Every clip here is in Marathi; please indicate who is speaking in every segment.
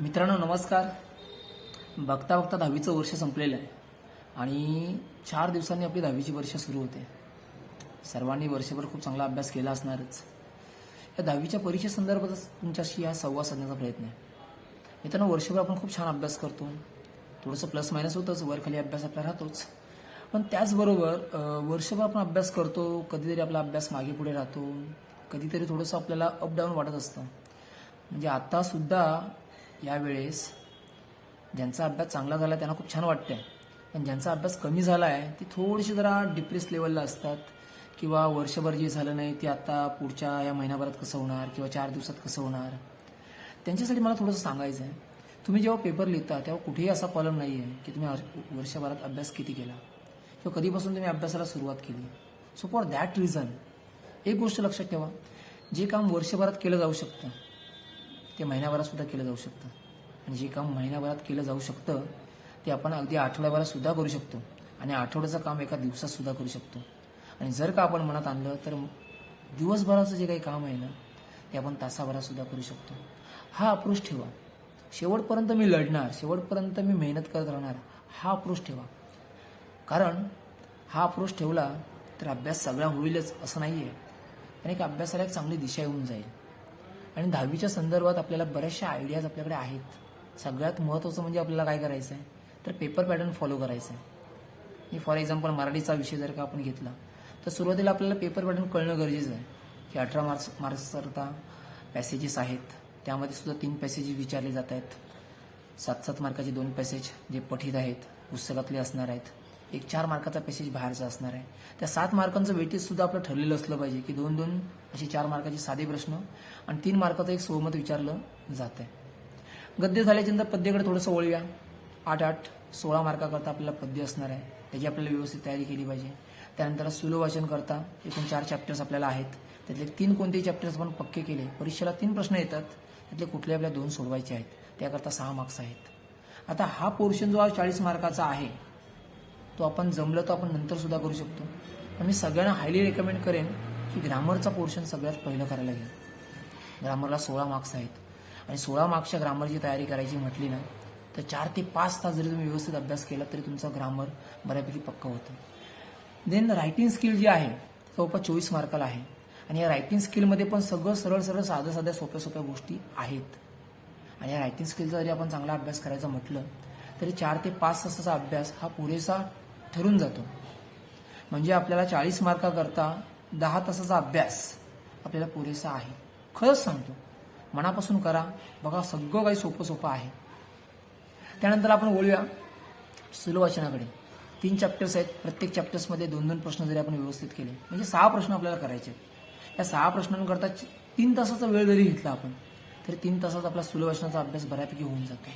Speaker 1: मित्रांनो नमस्कार. बघता बघता दहावीचं वर्ष संपलेलं आहे. आणि चार दिवसांनी आपली दहावीची वर्ष सुरू होते. सर्वांनी वर्षभर खूप चांगला अभ्यास केला असणारच. या दहावीच्या परीक्षेसंदर्भातच तुमच्याशी हा संवाद साधण्याचा प्रयत्न आहे. मित्रांनो वर्षभर आपण खूप छान अभ्यास करतो. थोडंसं प्लस मायनस होतंच वर खाली अभ्यास आपला राहतोच. पण त्याचबरोबर वर्षभर आपण अभ्यास करतो कधीतरी आपला अभ्यास मागे पुढे राहतो कधीतरी थोडंसं आपल्याला अप डाऊन वाटत असतं. म्हणजे आत्तासुद्धा यावेळेस ज्यांचा अभ्यास चांगला झाला त्यांना खूप छान वाटतंय. पण ज्यांचा अभ्यास कमी झाला आहे ती थोडीशी जरा डिप्रेस लेवलला असतात. किंवा वर्षभर जे झालं नाही ते आता पुढच्या या महिनाभरात कसं होणार? किंवा चार दिवसात कसं होणार? त्यांच्यासाठी मला थोडंसं सांगायचं आहे तुम्ही जेव्हा पेपर लिहिता तेव्हा कुठेही असा कॉलम नाही आहे की तुम्ही वर्षभरात अभ्यास किती केला? किंवा कधीपासून तुम्ही अभ्यासाला सुरुवात केली? सो फॉर दॅट रिझन एक गोष्ट लक्षात ठेवा. जे काम वर्षभरात केलं जाऊ शकतं ते महिन्याभरात सुद्धा केलं जाऊ शकतं. आणि जे काम महिन्याभरात केलं जाऊ शकतं ते आपण अगदी आठवड्याभरात सुद्धा करू शकतो. आणि आठवड्याचं काम एका दिवसात सुद्धा करू शकतो. आणि जर का आपण मनात आणलं तर दिवसभराचं जे काही काम आहे ना ते आपण तासाभरात सुद्धा करू शकतो. हा अप्रोच ठेवा. शेवटपर्यंत मी लढणार शेवटपर्यंत मी मेहनत करत राहणार हा अप्रोच ठेवा. कारण हा अप्रोच ठेवला तर अभ्यास सगळा होईलच असं नाही आहे पण एक अभ्यासाला एक चांगली दिशा येऊन जाईल. आणि दहावीच्या संदर्भात आपल्याला बऱ्याचशा आयडियाज आपल्याकडे आहेत. सगळ्यात महत्त्वाचं म्हणजे आपल्याला काय करायचं आहे तर पेपर पॅटर्न फॉलो करायचं आहे फॉर एक्झाम्पल मराठीचा विषय जर का आपण घेतला तर सुरुवातीला आपल्याला पेपर पॅटर्न कळणं गरजेचं आहे. की अठरा मार्क्स मार्क्सकरता पॅसेजेस आहेत. त्यामध्ये सुद्धा तीन पॅसेजेस विचारले जात आहेत. सात सात मार्काचे दोन पॅसेज जे पठित आहेत पुस्तकातले असणार आहेत. एक चार मार्काचा पॅसेज बाहेरचा असणार आहे. त्या सात मार्कांचं वेटेज सुद्धा आपलं ठरलेलं असलं पाहिजे की दोन दोन असे चार मार्काचे साधे प्रश्न आणि तीन मार्काचं एक सोमत विचारलं जात आहे गद्य झाल्याच्यानंतर पद्याकडे थोडंसं वळूया. आठ आठ सोळा मार्काकरता आपल्याला पद्य असणार आहे. त्याची आपल्याला व्यवस्थित तयारी केली पाहिजे. त्यानंतर सुलोवाचन करता एकूण चार चॅप्टर्स आपल्याला आहेत. त्यातले तीन कोणतेही चॅप्टर्स आपण पक्के केले परीक्षेला तीन प्रश्न येतात. त्यातले कुठले आपल्या दोन सोडवायचे आहेत. त्याकरता सहा मार्क्स आहेत. आता हा पोर्शन जो आज चाळीस मार्काचा आहे तो आपण जमलं तर आपण नंतर सुद्धा करू शकतो. मी सगळ्यांना हायली रेकमेंड करेन की ग्रामरचा पोर्शन सगळ्यात पहिलं करायला घ्या ग्रामरला सोळा मार्क्स आहेत. आणि सोळा मार्क्सच्या ग्रामरची तयारी करायची म्हटली ना तर चार ते पाच तास जरी तुम्ही व्यवस्थित अभ्यास केला तरी तुमचा ग्रामर बऱ्यापैकी पक्का होतं. देन रायटिंग स्किल जी आहे जवळपास चोवीस मार्काला आहे. आणि या रायटिंग स्किलमध्ये पण सगळं सरळ सरळ साध्या साध्या सोप्या सोप्या गोष्टी आहेत. आणि या रायटिंग स्किलचा जरी आपण चांगला अभ्यास करायचा म्हटलं तरी चार ते पाच तासाचा अभ्यास हा पुरेसा ठरून जातो. म्हणजे आपल्याला चाळीस मार्काकरता दहा तासाचा अभ्यास आपल्याला पुरेसा आहे. खरंच सांगतो मनापासून करा. बघा सगळं काही सोपं सोपं आहे. त्यानंतर आपण बोलूया सुलवाचनाकडे. तीन चॅप्टर्स आहेत. प्रत्येक चॅप्टर्समध्ये दोन दोन प्रश्न जरी आपण व्यवस्थित केले म्हणजे सहा प्रश्न आपल्याला करायचे आहेत. या सहा प्रश्नांकरता तीन तासाचा वेळ जरी घेतला आपण तरी तीन तासात आपला सुलवाचनाचा अभ्यास बऱ्यापैकी होऊन जातो.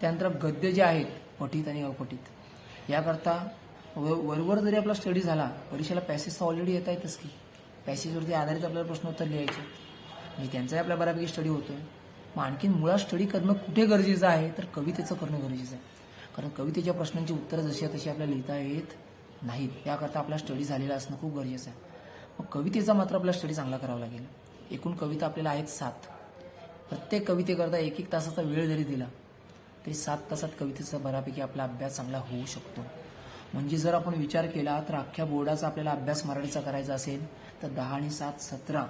Speaker 1: त्यानंतर गद्य जे आहेत पठित आणि अपठित. याकरता व- वरवर जरी आपला स्टडी झाला परीक्षेला पॅसेज ऑलरेडी येता येतच की. पॅसेजवरती आधारित आपल्याला प्रश्न उत्तर लिहायचे. म्हणजे त्यांचाही आपल्या बऱ्यापैकी स्टडी होतोय. मग आणखीन मुळात स्टडी करणं कुठे गरजेचं आहे तर कवितेचं करणं गरजेचं आहे. कारण कवितेच्या प्रश्नांची उत्तरं जशी आहे तशी आपल्याला लिहिता येत नाहीत त्याकरता आपला स्टडी झालेला असणं खूप गरजेचं आहे. मग कवितेचा मात्र आपला स्टडी चांगला करावा लागेल. एकूण कविता आपल्याला आहेत सात. प्रत्येक कवितेकरता एक एक तासाचा वेळ जरी दिला तरी सात तासात कवितेचा बऱ्यापैकी आपला अभ्यास चांगला होऊ शकतो. म्हणजे जर आपण विचार केला तर अख्ख्या बोर्डाचा आपल्याला अभ्यास मराठीचा करायचा असेल तर दहा आणि सात सतरा.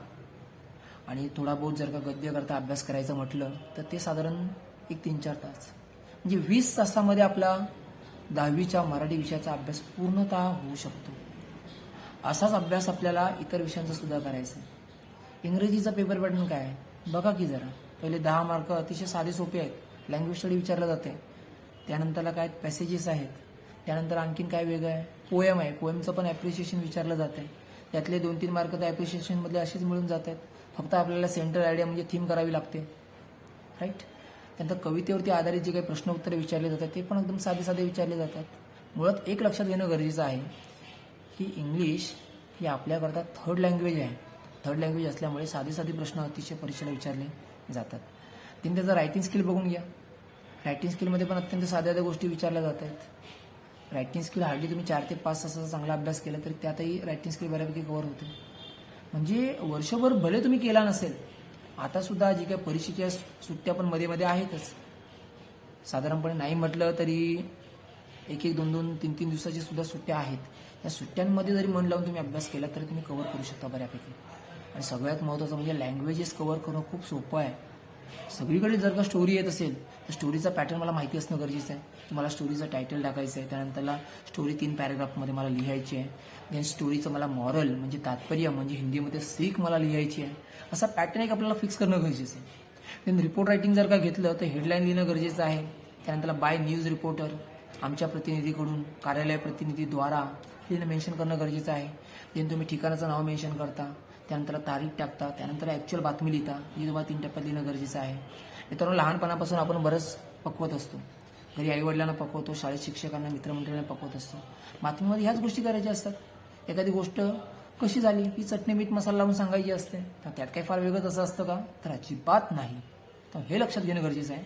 Speaker 1: आणि थोडा बहुत जर का गद्य करता अभ्यास करायचं म्हटलं तर ते साधारण एक तीन चार तास. म्हणजे वीस तासामध्ये आपला दहावीच्या मराठी विषयाचा अभ्यास पूर्णतः होऊ शकतो. असाच अभ्यास आपल्याला इतर विषयांचा सुद्धा करायचा आहे. इंग्रजीचा पेपर पॅटर्न काय आहे? बघा की जरा. पहिले दहा मार्क अतिशय साधे सोपे आहेत. लँग्वेज स्टडी विचारलं जाते त्यानंतरला काय पॅसेजेस आहेत. त्यानंतर आणखीन काय वेगळं आहे? पोएम आहे. पोएमचं पण ॲप्रिशिएशन विचारलं जातं त्यातले दोन तीन मार्क तर ॲप्रिशिएशनमधले असेच मिळून जात आहेत फक्त आपल्याला सेंट्रल आयडिया म्हणजे थीम करावी लागते. राईट त्यानंतर कवितेवरती आधारित जे काही प्रश्न उत्तरे विचारले जातात ते पण एकदम साधे साधे विचारले जातात. मुळात एक लक्षात घेणं गरजेचं आहे की इंग्लिश ही आपल्याकरता थर्ड लँग्वेज आहे. थर्ड लँग्वेज असल्यामुळे साधे साधे प्रश्न अतिशय परीक्षेला विचारले जातात. तीन त्याचं रायटिंग स्किल बघून घ्या. रायटिंग स्किलमध्ये पण अत्यंत साध्या साध्या गोष्टी विचारल्या जात आहेत रायटिंग स्किल हार्डली तुम्ही चार ते पाच तासाचा चांगला अभ्यास केला तरी त्यातही रायटिंग स्किल बऱ्यापैकी कव्हर होते. म्हणजे वर्षभर भले तुम्ही केला नसेल आता सुद्धा जी काही परीक्षेच्या सुट्ट्या पण मध्ये मध्ये आहेतच. साधारणपणे नाही म्हटलं तरी एक एक दोन दोन तीन तीन दिवसाची सुद्धा सुट्ट्या आहेत. या सुट्ट्यांमध्ये जरी मन लावून तुम्ही अभ्यास केला तरी तुम्ही कव्हर करू शकता बऱ्यापैकी. आणि सगळ्यात महत्त्वाचं म्हणजे लँग्वेजेस कव्हर करणं खूप सोपं आहे. सगळीकडे जर का स्टोरी येत असेल तर स्टोरीचा पॅटर्न मला माहिती असणं गरजेचं आहे. की मला स्टोरीचं टायटल टाकायचं आहे त्यानंतरला स्टोरी तीन पॅरेग्राफमध्ये मला लिहायची आहे. देन स्टोरीचं मला मॉरल म्हणजे तात्पर्य म्हणजे हिंदीमध्ये सीख मला लिहायची आहे. असा पॅटर्न एक आपल्याला फिक्स करणं गरजेचं आहे. देन रिपोर्ट रायटिंग जर का घेतलं तर हेडलाईन लिहिणं गरजेचं आहे. त्यानंतर बाय न्यूज रिपोर्टर आमच्या प्रतिनिधीकडून कार्यालय प्रतिनिधीद्वारा लिहिणं मेन्शन करणं गरजेचं आहे. देन तुम्ही ठिकाणाचं नाव मेन्शन करता. त्यानंतर तारीख टाकता त्यानंतर ॲक्च्युअल बातमी लिहिता ही तुम्हाला तीन टप्प्यात लिहिणं गरजेचं आहे. मित्रांनो लहानपणापासून आपण बरंच पकवत असतो. घरी आईवडिलांना पकवतो शाळेत शिक्षकांना मित्रमंडळींना पकवत असतो. बातमीमध्ये ह्याच गोष्टी करायच्या असतात. एखादी गोष्ट कशी झाली ही चटणी मीठ मसाला लावून सांगायची असते तर त्यात काही फार वेगळंच असं असतं का? तर अजिबात नाही. तर हे लक्षात घेणं गरजेचं आहे.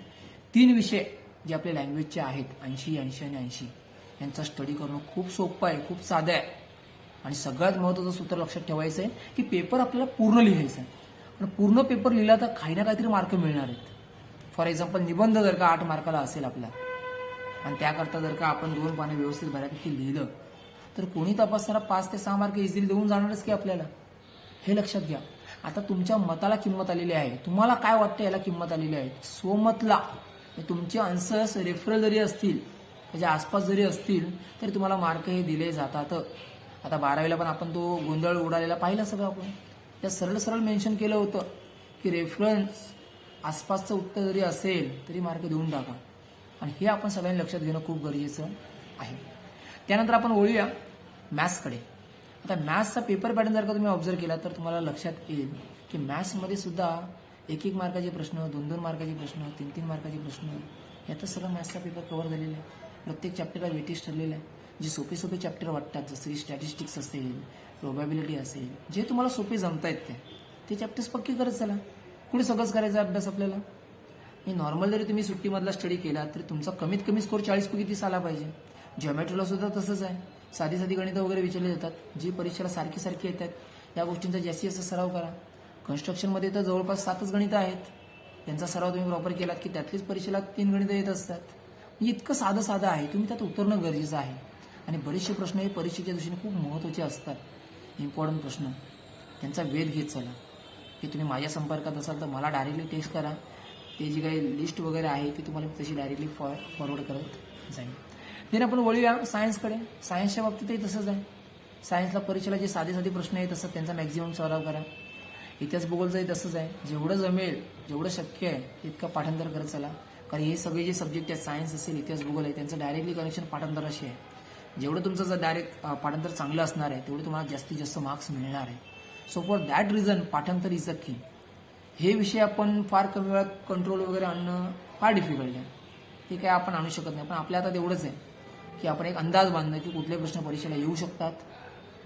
Speaker 1: तीन विषय जे आपले लँग्वेजचे आहेत ऐंशी ऐंशी आणि ऐंशी. यांचा स्टडी करणं खूप सोपं आहे खूप साधं आहे. आणि सगळ्यात महत्त्वाचं सूत्र लक्षात ठेवायचं आहे की पेपर आपल्याला पूर्ण लिहायचा आहे. पण पूर्ण पेपर लिहिला तर काही ना काहीतरी मार्क मिळणार आहेत. फॉर एक्झाम्पल निबंध जर का आठ मार्काला असेल आपला आणि त्याकरता जर का आपण दोन पानं व्यवस्थित बऱ्यापैकी लिहिलं तर कोणी तपासताना पाच ते सहा मार्क इझिली देऊन जाणारच की आपल्याला. हे लक्षात घ्या. आता तुमच्या मताला किंमत आलेली आहे. तुम्हाला काय वाटतं याला किंमत आलेली आहे? स्वमतला. तुमचे आन्सर्स रेफरल जरी असतील त्याच्या आसपास जरी असतील तरी तुम्हाला मार्क हे दिले जातात आता बारावीला पण आपण तो गोंधळ उडालेला पाहिला सगळं आपण. त्या सरळ सरळ मेन्शन केलं होतं की रेफरन्स आसपासचं उत्तर जरी असेल तरी मार्क देऊन टाका. आणि हे आपण सगळ्यांनी लक्षात घेणं खूप गरजेचं आहे. त्यानंतर आपण ओळूया मॅथ्सकडे आता मॅथ्सचा पेपर पॅटर्न जर का तुम्ही ऑब्झर्व केला तर तुम्हाला लक्षात येईल की मॅथ्समध्ये सुद्धा एक एक मार्काचे प्रश्न दोन दोन मार्काचे प्रश्न तीन तीन मार्काचे प्रश्न यातच सगळं मॅथ्सचा पेपर कव्हर झालेला आहे. प्रत्येक चॅप्टरला वेटेज ठरलेलं आहे. जे सोपे सोपे चॅप्टर वाटतात जसं की स्टॅटिस्टिक्स असेल प्रोबॅबिलिटी असेल जे तुम्हाला सोपे जमता येत ते ते चॅप्टर्स पक्के करत चला. कुठे सगळंच करायचा अभ्यास आपल्याला? हे नॉर्मल जरी तुम्ही सुट्टीमधला स्टडी केला तरी तुमचा कमीत कमी स्कोर चाळीसपैकी तीस आला पाहिजे. जॉमेट्रीला सुद्धा तसंच आहे. साधी साधी गणितं वगैरे विचारली जातात. जी परीक्षेला सारखी सारखी येतात. या गोष्टींचा जास्तीत जास्त सराव करा. कन्स्ट्रक्शनमध्ये तर जवळपास सातच गणितं आहेत. त्यांचा सराव तुम्ही प्रॉपर केलात की त्यातलीच परीक्षेला तीन गणितं येत असतात. म्हणजे इतकं साधं साधं आहे. तुम्ही त्यात उतरणं गरजेचं आहे. आणि बरेचसे प्रश्न हे परीक्षेच्या दृष्टीने खूप महत्त्वाचे असतात. इम्पॉर्टंट प्रश्न. त्यांचा वेध घेत चला. की तुम्ही माझ्या संपर्कात असाल तर मला डायरेक्टली टेक्स्ट करा. ते जी काही लिस्ट वगैरे आहे ती तुम्हाला तशी डायरेक्टली फॉ फॉरवर्ड करत जाईल देन आपण वळूया सायन्सकडे सायन्सच्या बाबतीतही तसंच आहे. सायन्सला परीक्षेला जे साधे साधे प्रश्न आहेत तसं त्यांचा मॅक्झिमम सराव करा. इतिहास भूगोलचंही तसंच आहे. जेवढं जमेल जेवढं शक्य आहे तितकं पाठांतर करत चला. कारण हे सगळे जे सब्जेक्ट आहेत सायन्स असेल इतिहास भूगोल आहे त्यांचं डायरेक्टली कनेक्शन पाठांतराशी आहे. जेवढं तुमचं जर डायरेक्ट पाठांतर चांगलं असणार आहे तेवढं तुम्हाला जास्तीत जास्त मार्क्स मिळणार आहे. सो फॉर दॅट रिझन पाठांतर इज अ की हे विषय आपण फार कमी वेळात कंट्रोल वगैरे आणणं फार डिफिकल्ट आहे. ते काय आपण आणू शकत नाही. पण आपल्या हातात एवढंच आहे की आपण एक अंदाज बांधणं की कुठले प्रश्न परीक्षेला येऊ शकतात.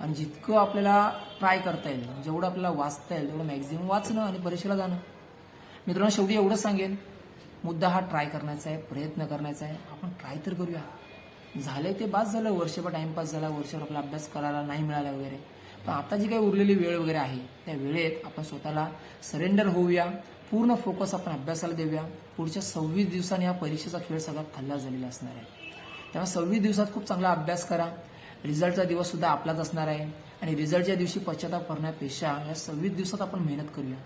Speaker 1: आणि जितकं आपल्याला ट्राय करता येईल जेवढं आपल्याला वाचता येईल तेवढं मॅक्झिमम वाचणं आणि परीक्षेला जाणं. मित्रांनो शेवटी एवढंच सांगेन मुद्दा हा ट्राय करण्याचा आहे प्रयत्न करण्याचा आहे. आपण ट्राय तर करूया. झालंय ते बाद झालं वर्षभर टाइमपास झाला वर्षभर आपला अभ्यास करायला नाही मिळाला वगैरे. पण आता जी काही उरलेली वेळ वगैरे आहे त्या वेळेत आपण स्वतःला सरेंडर होऊया पूर्ण फोकस आपण अभ्यासाला देऊया. पुढच्या सव्वीस दिवसांनी हा परीक्षेचा खेळ सगळा खल्ला झालेला असणार आहे. त्यामुळे सव्वीस दिवसात खूप चांगला अभ्यास करा. रिझल्टचा दिवस सुद्धा आपलाच असणार आहे. आणि रिझल्टच्या दिवशी पश्चाताप करण्यापेक्षा या सव्वीस दिवसात आपण मेहनत करूया.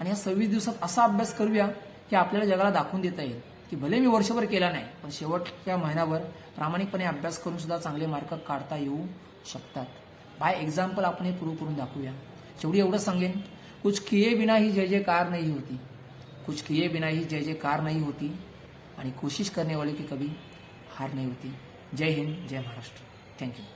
Speaker 1: आणि या सव्वीस दिवसात असा अभ्यास करूया की आपल्याला जगाला दाखवून देता येईल. की भले मी वर्षभर केला नाही पण शेवटच्या महिन्यावर प्रामाणिकपणे अभ्यास करून सुद्धा चांगले मार्क काढता येऊ शकतात. बाय एक्झाम्पल आपण हे प्रूव्ह करून दाखवूया. शेवटी एवढं सांगेन कुछ किए बिना ही जय जय कार नाही होती. कुछ किए बिना ही जय जय कार नाही होती आणि कोशिश करणे वाले की कभी हार नाही होती. जय हिंद जय महाराष्ट्र. Thank you